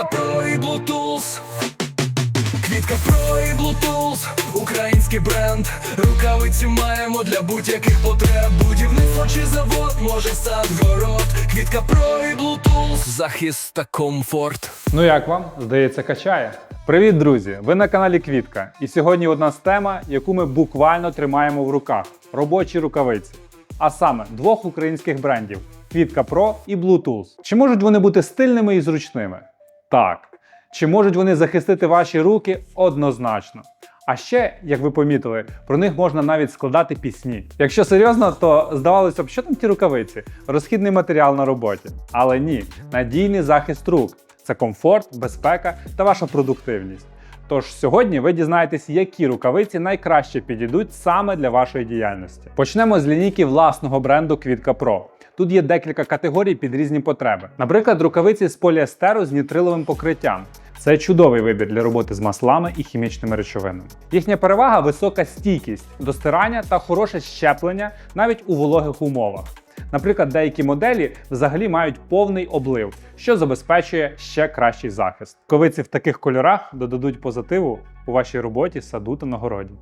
Квітка Про і Bluetooth Квітка Про і Bluetooth Український бренд Рукавиці маємо для будь-яких потреб Будівництво чи завод, може сад, город Квітка Про і Bluetooth Захист та комфорт Ну як вам? Здається, качає. Привіт, друзі! Ви на каналі Квітка. І сьогодні одна з тема, яку ми буквально тримаємо в руках: робочі рукавиці. А саме двох українських брендів Квітка Pro і Bluetooth. Чи можуть вони бути стильними і зручними? Так. Чи можуть вони захистити ваші руки? Однозначно. А ще, як ви помітили, про них можна навіть складати пісні. Якщо серйозно, то здавалося б, що там ті рукавиці? Розхідний матеріал на роботі. Але ні, надійний захист рук це комфорт, безпека та ваша продуктивність. Тож сьогодні ви дізнаєтесь, які рукавиці найкраще підійдуть саме для вашої діяльності. Почнемо з лінійки власного бренду Квітка Pro. Тут є декілька категорій під різні потреби. Наприклад, рукавиці з поліестеру з нітриловим покриттям. Це чудовий вибір для роботи з маслами і хімічними речовинами. Їхня перевага висока стійкість до стирання та хороше щеплення навіть у вологих умовах. Наприклад, деякі моделі взагалі мають повний облив, що забезпечує ще кращий захист. Ковиці в таких кольорах додадуть позитиву у вашій роботі, саду та на городі.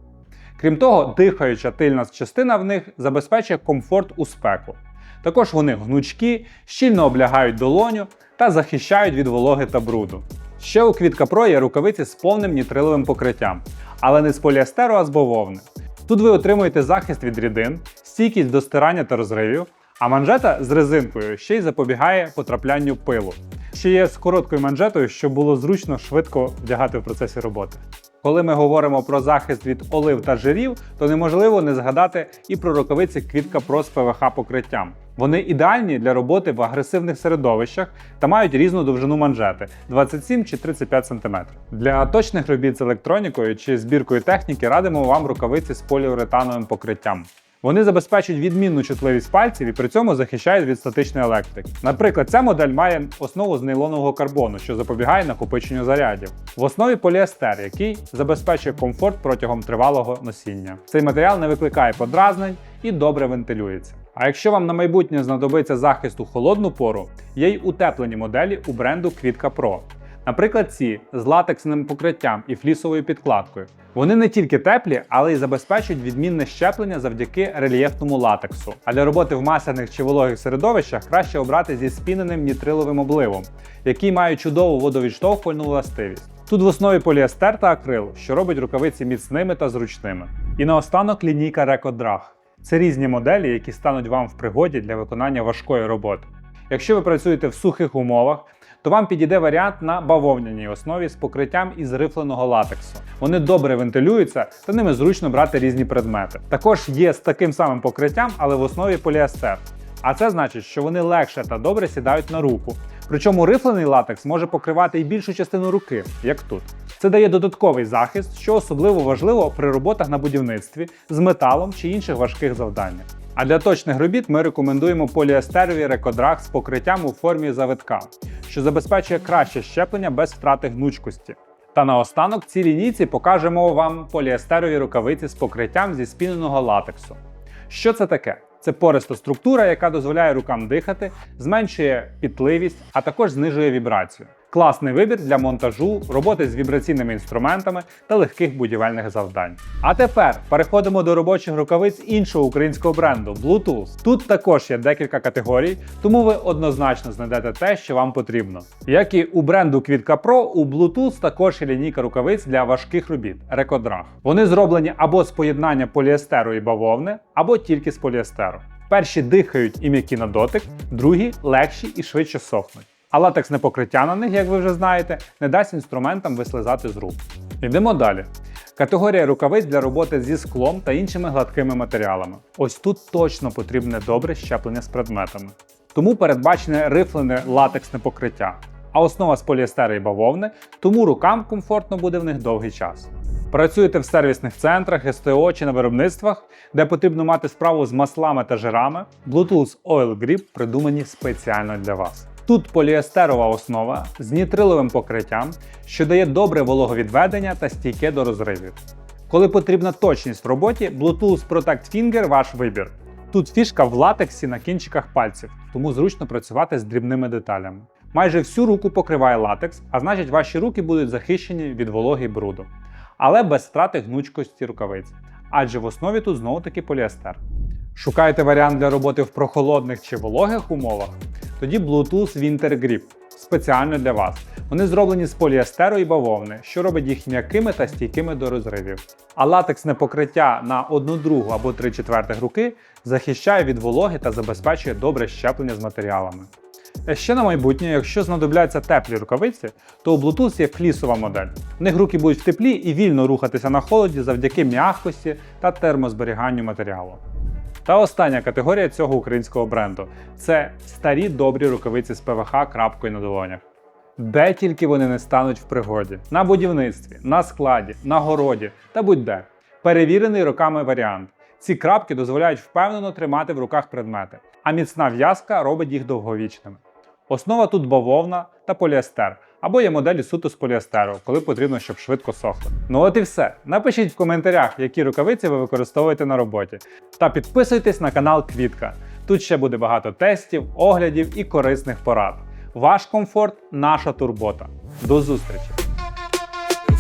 Крім того, дихаюча тильна частина в них забезпечує комфорт у спеку. Також вони гнучкі, щільно облягають долоню та захищають від вологи та бруду. Ще у Квітка Pro є рукавиці з повним нітриловим покриттям, але не з поліестеру, а з бавовни. Тут ви отримуєте захист від рідин, стійкість до стирання та розривів, а манжета з резинкою ще й запобігає потраплянню пилу. Ще є з короткою манжетою, щоб було зручно швидко вдягати в процесі роботи. Коли ми говоримо про захист від олив та жирів, то неможливо не згадати і про рукавиці Квітка Pro з ПВХ покриттям. Вони ідеальні для роботи в агресивних середовищах та мають різну довжину манжети 27 чи 35 см. Для точних робіт з електронікою чи збіркою техніки радимо вам рукавиці з поліуретановим покриттям. Вони забезпечують відмінну чутливість пальців і при цьому захищають від статичної електрики. Наприклад, ця модель має основу з нейлонового карбону, що запобігає накопиченню зарядів. В основі поліестер, який забезпечує комфорт протягом тривалого носіння. Цей матеріал не викликає подразнень і добре вентилюється. А якщо вам на майбутнє знадобиться захист у холодну пору, є й утеплені моделі у бренду Квітка Pro. Наприклад, ці з латексним покриттям і флісовою підкладкою. Вони не тільки теплі, але й забезпечують відмінне щеплення завдяки рельєфному латексу. А для роботи в масляних чи вологих середовищах краще обрати зі спіненим нітриловим обливом, який має чудову водовідштовхувальну властивість. Тут в основі поліестер та акрил, що робить рукавиці міцними та зручними. І наостанок лінійка Recоdrag. Це різні моделі, які стануть вам в пригоді для виконання важкої роботи. Якщо ви працюєте в сухих умовах, то вам підійде варіант на бавовняній основі з покриттям із рифленого латексу. Вони добре вентилюються та ними зручно брати різні предмети. Також є з таким самим покриттям, але в основі поліестер. А це значить, що вони легше та добре сідають на руку. Причому рифлений латекс може покривати і більшу частину руки, як тут. Це дає додатковий захист, що особливо важливо при роботах на будівництві з металом чи інших важких завданнях. А для точних робіт ми рекомендуємо поліестерові рекодраг з покриттям у формі завитка, що забезпечує краще щеплення без втрати гнучкості. Та наостанок цій лінійці покажемо вам поліестерові рукавиці з покриттям зі спіненого латексу. Що це таке? Це пориста структура, яка дозволяє рукам дихати, зменшує пітливість, а також знижує вібрацію. Класний вибір для монтажу, роботи з вібраційними інструментами та легких будівельних завдань. А тепер переходимо до робочих рукавиць іншого українського бренду Bluetooth. Тут також є декілька категорій, тому ви однозначно знайдете те, що вам потрібно. Як і у бренду Квітка Pro, у Bluetooth також є лінійка рукавиць для важких робіт Recоdrag. Вони зроблені або з поєднання поліестеру і бавовни, або тільки з поліестеру. Перші дихають і м'які на дотик, другі легші і швидше сохнуть. А латексне покриття на них, як ви вже знаєте, не дасть інструментам вислизати з рук. Йдемо далі. Категорія рукавиць для роботи зі склом та іншими гладкими матеріалами. Ось тут точно потрібне добре щеплення з предметами. Тому передбачене рифлене латексне покриття, а основа з поліестера і бавовни, тому рукам комфортно буде в них довгий час. Працюєте в сервісних центрах, СТО чи на виробництвах, де потрібно мати справу з маслами та жирами, Bluetooth Oil Grip придумані спеціально для вас. Тут поліестерова основа з нітриловим покриттям, що дає добре вологовідведення та стійке до розривів. Коли потрібна точність в роботі, Bluetooth Protect Finger ваш вибір. Тут фішка в латексі на кінчиках пальців, тому зручно працювати з дрібними деталями. Майже всю руку покриває латекс, а значить ваші руки будуть захищені від вологи бруду. Але без втрати гнучкості рукавиць. Адже в основі тут знову таки поліестер. Шукаєте варіант для роботи в прохолодних чи вологих умовах? Тоді Bluetooth Winter Grip спеціально для вас. Вони зроблені з поліестеру і бавовни, що робить їх м'якими та стійкими до розривів. А латексне покриття на одну другу або три четвертих руки захищає від вологи та забезпечує добре щеплення з матеріалами. А Ще на майбутнє, якщо знадобляться теплі рукавиці, то у Bluetooth є флісова модель. В них руки будуть в теплі і вільно рухатися на холоді завдяки м'якості та термозберіганню матеріалу. Та остання категорія цього українського бренду це старі добрі рукавиці з ПВХ крапкою на долонях. Де тільки вони не стануть в пригоді: на будівництві, на складі, на городі та будь-де. Перевірений роками варіант. Ці крапки дозволяють впевнено тримати в руках предмети, а міцна в'язка робить їх довговічними. Основа тут бавовна та поліестер, або є моделі суто з поліестеру, коли потрібно, щоб швидко сохли. Ну от і все. Напишіть в коментарях, які рукавиці ви використовуєте на роботі. Та підписуйтесь на канал Квітка. Тут ще буде багато тестів, оглядів і корисних порад. Ваш комфорт наша турбота. До зустрічі!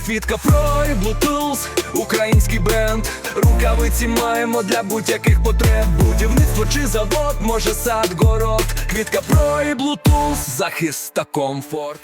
Фітка Pro і Bluetooth, український бренд. Рукавиці маємо для будь-яких потреб. Будівництво чи завод, може сад, город. Квітка Pro і Bluetooth, захист та комфорт.